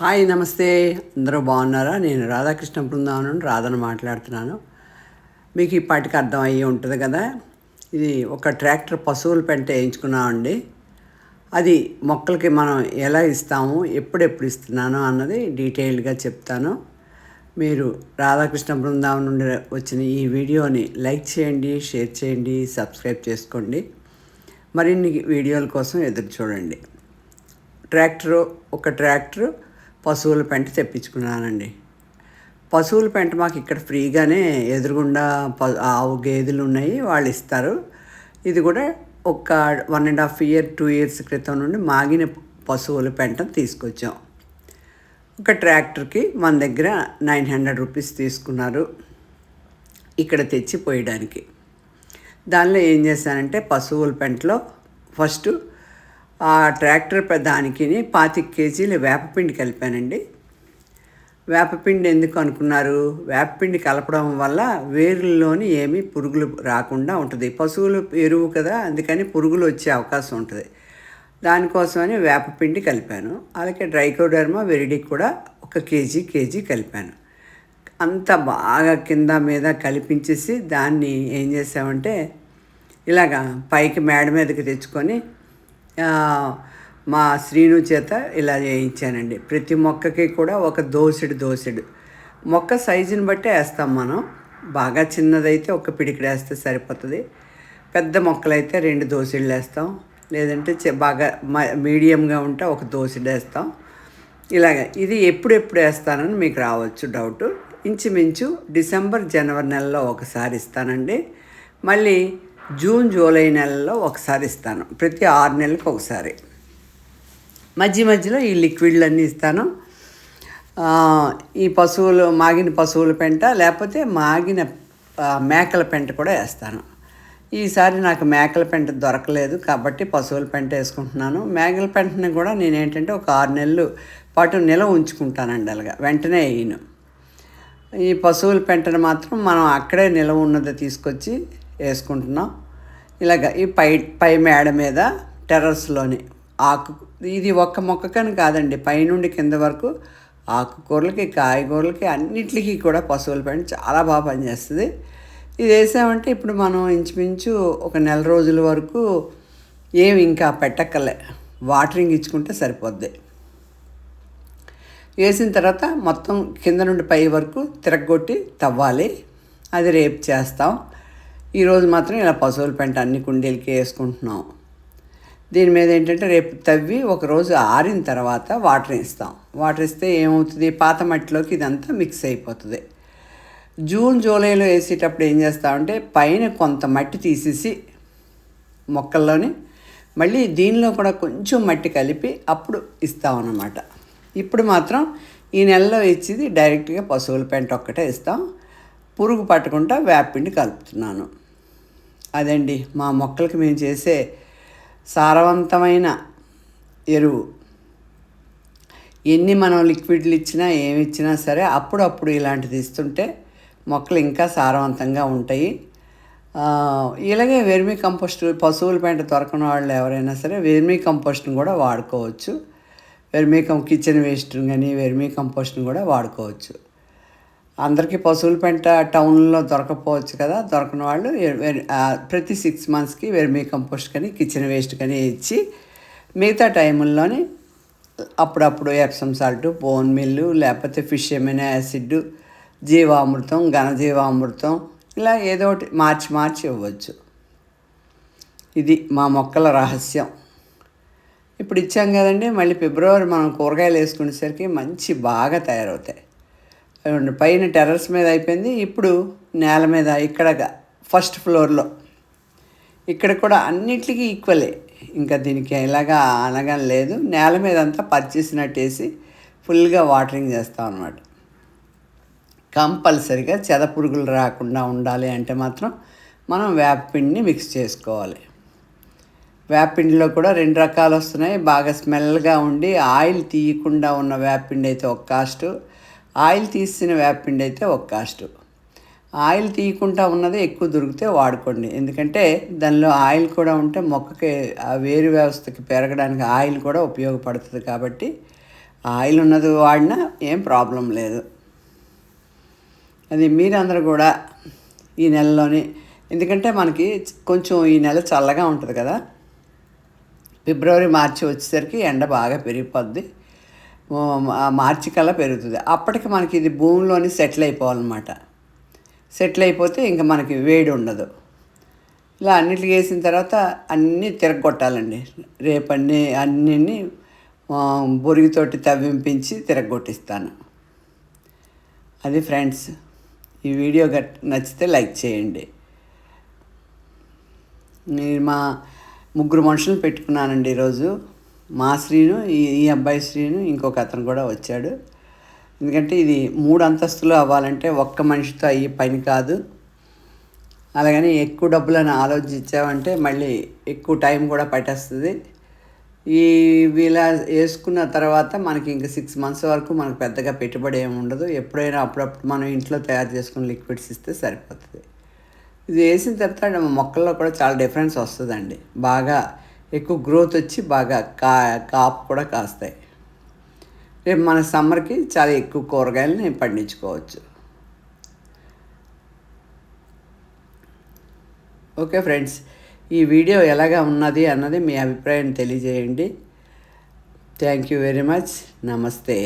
Hi నమస్తే. అందరూ బాగున్నారా? నేను రాధాకృష్ణ బృందావనం నుండి రాధను మాట్లాడుతున్నాను. మీకు ఇప్పటికి అర్థం అయ్యి ఉంటుంది కదా? ఇది ఒక ట్రాక్టర్ పశువుల పెంట వేయించుకున్నామండి. అది మొక్కలకి మనం ఎలా ఇస్తాము ఎప్పుడెప్పుడు ఇస్తున్నాను అన్నది డీటెయిల్డ్గా చెప్తాను. మీరు రాధాకృష్ణ బృందావనం నుండి వచ్చిన ఈ వీడియోని లైక్ చేయండి షేర్ చేయండి సబ్స్క్రైబ్ చేసుకోండి. మరిన్ని వీడియోల కోసం ఎదురు చూడండి. ట్రాక్టరు ఒక ట్రాక్టరు పశువుల పెంట తెప్పించుకున్నానండి. పశువుల పెంట మాకు ఇక్కడ ఫ్రీగానే ఎదురుగుండా ప ఆవు గేదెలు ఉన్నాయి వాళ్ళు ఇస్తారు. ఇది కూడా ఒక one and half year two years క్రితం నుండి మాగిన పశువుల పెంటను తీసుకొచ్చాం. ఒక ట్రాక్టర్కి మన దగ్గర నైన్ హండ్రెడ్ రూపీస్ తీసుకున్నారు ఇక్కడ తెచ్చి పోయడానికి దానిలో ఏం చేశానంటే పశువుల పెంటలో ఫస్ట్ ఆ ట్రాక్టర్ దానికి పాతిక కేజీలు వేపపిండి కలిపానండి. వేపపిండి ఎందుకు అనుకున్నారు? వేపపిండి కలపడం వల్ల వేరుల్లోని ఏమీ పురుగులు రాకుండా ఉంటుంది. పశువులు ఎరువు కదా అందుకని పురుగులు వచ్చే అవకాశం ఉంటుంది. దానికోసమని వేపపిండి కలిపాను. అలాగే డ్రైకోడర్మా వెరిడిక్ కూడా ఒక కేజీ కేజీ కలిపాను. అంత బాగా కింద మీద కలిపించేసి దాన్ని ఏం చేసామంటే ఇలాగా పైకి మేడ మీదకి తెచ్చుకొని మా శ్రీను చేత ఇలా చేయించానండి. ప్రతి మొక్కకి కూడా ఒక దోసెడు దోసెడు. మొక్క సైజుని బట్టే వేస్తాం మనం. బాగా చిన్నదైతే ఒక పిడికిడు వేస్తే సరిపోతుంది. పెద్ద మొక్కలైతే రెండు దోసెళ్ళు వేస్తాం. లేదంటే బాగా మ- మీడియంగా ఉంటే ఒక దోసెడు వేస్తాం. ఇలాగ. ఇది ఎప్పుడెప్పుడు వేస్తానని మీకు రావచ్చు డౌట్. ఇంచుమించు డిసెంబర్ జనవరి నెలలో ఒకసారి ఇస్తానండి. మళ్ళీ జూన్ జూలై నెలలో ఒకసారి ఇస్తాను. ప్రతి ఆరు నెలలకు ఒకసారి. మధ్య మధ్యలో ఈ లిక్విడ్లన్నీ ఇస్తాను. ఈ పశువులు మాగిన పశువుల పెంట లేకపోతే మాగిన మేకల పెంట కూడా వేస్తాను. ఈసారి నాకు మేకల పెంట దొరకలేదు కాబట్టి పశువుల పెంట వేసుకుంటున్నాను. మేకల పెంటని కూడా నేను ఏంటంటే ఒక ఆరు నెలలు పాటు నిలవ ఉంచుకుంటానండి అలాగా. వెంటనే వేయను. ఈ పశువుల పెంటను మాత్రం మనం అక్కడే నిలవ ఉన్నది తీసుకొచ్చి వేసుకుంటున్నాం. ఇలాగ ఈ పై పై మేడ మీద టెర్రస్లోని ఆకు ఇది ఒక్క మొక్కకని కాదండి పైనుండి కింద వరకు ఆకుకూరలకి కాయగూరలకి అన్నిటికీ కూడా పశువుల పెంట చాలా బాగా పనిచేస్తుంది. ఇది వేసామంటే ఇప్పుడు మనం ఇంచుమించు ఒక నెల రోజుల వరకు ఏమి ఇంకా పెట్టక్కలే వాటరింగ్ ఇచ్చుకుంటే సరిపోద్ది. వేసిన తర్వాత మొత్తం కింద నుండి పై వరకు తిరగొట్టి తవ్వాలి. అది రేపు చేస్తాం. ఈరోజు మాత్రం ఇలా పశువుల పెంట అన్ని కుండీలకి వేసుకుంటున్నాం. దీని మీద ఏంటంటే రేపు తవ్వి ఒకరోజు ఆరిన తర్వాత వాటర్ ఇస్తాం వాటర్ ఇస్తే ఏమవుతుంది? పాత మట్టిలోకి ఇదంతా మిక్స్ అయిపోతుంది. జూన్ జూలైలో వేసేటప్పుడు ఏం చేస్తామంటే పైన కొంత మట్టి తీసేసి మొక్కల్లోని మళ్ళీ దీనిలో కూడా కొంచెం మట్టి కలిపి అప్పుడు ఇస్తామన్నమాట. ఇప్పుడు మాత్రం ఈ నెలలో ఇచ్చేది డైరెక్ట్గా పశువుల పెంట ఒక్కటే ఇస్తాం. పురుగు పట్టకుండా వేపపిండి కలుపుతున్నాను. అదండి మా మొక్కలకి మేము చేసే సారవంతమైన ఎరువు. ఎన్ని మనం లిక్విడ్లు ఇచ్చినా ఏమి ఇచ్చినా సరే అప్పుడప్పుడు ఇలాంటిది ఇస్తుంటే మొక్కలు ఇంకా సారవంతంగా ఉంటాయి. ఇలాగే వెర్మీ కంపోస్ట్ పశువుల పెంట దొరకని వాళ్ళు ఎవరైనా సరే వెర్మీ కంపోస్ట్ని కూడా వాడుకోవచ్చు. వెర్మీ కం కిచెన్ వేస్ట్ కానీ వెర్మీ కంపోస్ట్ని కూడా వాడుకోవచ్చు. అందరికీ పశువుల పెంట టౌన్లో దొరకపోవచ్చు కదా దొరకని వాళ్ళు ప్రతి సిక్స్ మంత్స్కి వెర్మీ కంపోస్ట్ కానీ కిచెన్ వేస్ట్ కానీ ఇచ్చి మిగతా టైముల్లోని అప్పుడప్పుడు ఎప్సమ్ సాల్ట్ బోన్ మిల్లు లేకపోతే ఫిష్ ఎమినో యాసిడ్ జీవామృతం ఘనజీవామృతం ఇలా ఏదో ఒకటి మార్చి మార్చి ఇవ్వచ్చు. ఇది మా మొక్కల రహస్యం. ఇప్పుడు ఇచ్చాం కదండి మళ్ళీ ఫిబ్రవరి మనం కూరగాయలు వేసుకునేసరికి మంచి బాగా తయారవుతాయి. పైన టెర్రస్ మీద అయిపోయింది ఇప్పుడు నేల మీద ఇక్కడ ఫస్ట్ ఫ్లోర్లో ఇక్కడ కూడా అన్నిటికీ ఈక్వలే ఇంకా దీనికి ఎలాగా అనగా లేదు నేల మీద అంతా పర్చేసినట్టేసి ఫుల్గా వాటరింగ్ చేస్తాం అనమాట కంపల్సరిగా చెద పురుగులు రాకుండా ఉండాలి అంటే మాత్రం మనం వేపపిండిని మిక్స్ చేసుకోవాలి. వేపపిండిలో కూడా రెండు రకాలు వస్తున్నాయి. బాగా స్మెల్గా ఉండి ఆయిల్ తీయకుండా ఉన్న వేపపిండి అయితే ఒక కాస్ట్ ఆయిల్ తీసిన వేపపిండి అయితే ఒక కాస్ట్. ఆయిల్ తీయకుండా ఉన్నది ఎక్కువ దొరికితే వాడుకోండి. ఎందుకంటే దానిలో ఆయిల్ కూడా ఉంటే మొక్కకి ఆ వేరు వ్యవస్థకి పెరగడానికి ఆయిల్ కూడా ఉపయోగపడుతుంది కాబట్టి ఆయిల్ ఉన్నది వాడినా ఏం ప్రాబ్లం లేదు. అది మీరందరూ కూడా ఈ నెలలోని ఎందుకంటే మనకి కొంచెం ఈ నెల చల్లగా ఉంటుంది కదా. ఫిబ్రవరి మార్చి వచ్చేసరికి ఎండ బాగా పెరిగిపోద్ది. మార్చి కల్లా పెరుగుతుంది. అప్పటికి మనకి ఇది భూమిలోని సెటిల్ అయిపోవాలన్నమాట. సెటిల్ అయిపోతే ఇంకా మనకి వేడి ఉండదు. ఇలా అన్నిటికి వేసిన తర్వాత అన్నీ తిరగొట్టాలండి. రేపు అన్ని అన్నీ బొరిగితోటి తవ్వింపించి తిరగొట్టిస్తాను. అది ఫ్రెండ్స్ ఈ వీడియో గట్ నచ్చితే లైక్ చేయండి. నేను మా ముగ్గురు మనుషులు పెట్టుకున్నానండి ఈరోజు. మా శ్రీను ఈ అబ్బాయి శ్రీను ఇంకొక అతను కూడా వచ్చాడు. ఎందుకంటే ఇది మూడు అంతస్తులు అవ్వాలంటే ఒక్క మనిషితో అయ్యే పని కాదు. అలాగని ఎక్కువ డబ్బులను ఆలోచించామంటే మళ్ళీ ఎక్కువ టైం కూడా పట్టేస్తుంది. ఈ ఇలా వేసుకున్న తర్వాత మనకి ఇంకా సిక్స్ మంత్స్ వరకు మనకు పెద్దగా పెట్టుబడి ఏమి ఉండదు. ఎప్పుడైనా అప్పుడప్పుడు మనం ఇంట్లో తయారు చేసుకుని లిక్విడ్స్ ఇస్తే సరిపోతుంది. ఇది వేసిన తర్వాత మొక్కల్లో కూడా చాలా డిఫరెన్స్ వస్తుందండి. బాగా ఎక్కువ గ్రోత్ వచ్చి బాగా కా కాపు కూడా కాస్తాయి. రేపు మన సమ్మర్కి చాలా ఎక్కువ కూరగాయలని పండించుకోవచ్చు. ఓకే ఫ్రెండ్స్ ఈ వీడియో ఎలాగా ఉన్నది అన్నది మీ అభిప్రాయం తెలియజేయండి. Thank you very much. నమస్తే.